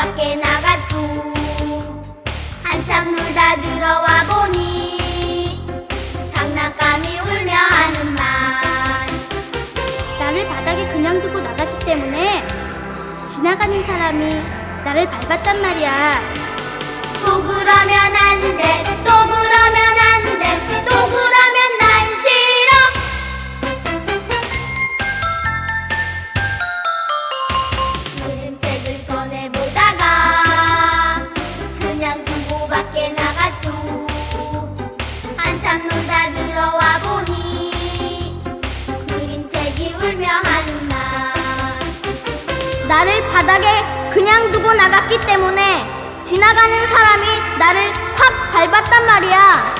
밖에 나갔고 한참 놀다 들어와 보니 장난감이 울며 하는 말. 나를 바닥에 그냥 두고 나갔기 때문에 지나가는 사람이 나를 밟았단 말이야. 또 그러면 안 밖에 나갔죠. 한참 놀다 들어와 보니 그림책이 울며 하는 말. 나를 바닥에 그냥 두고 나갔기 때문에 지나가는 사람이 나를 확 밟았단 말이야.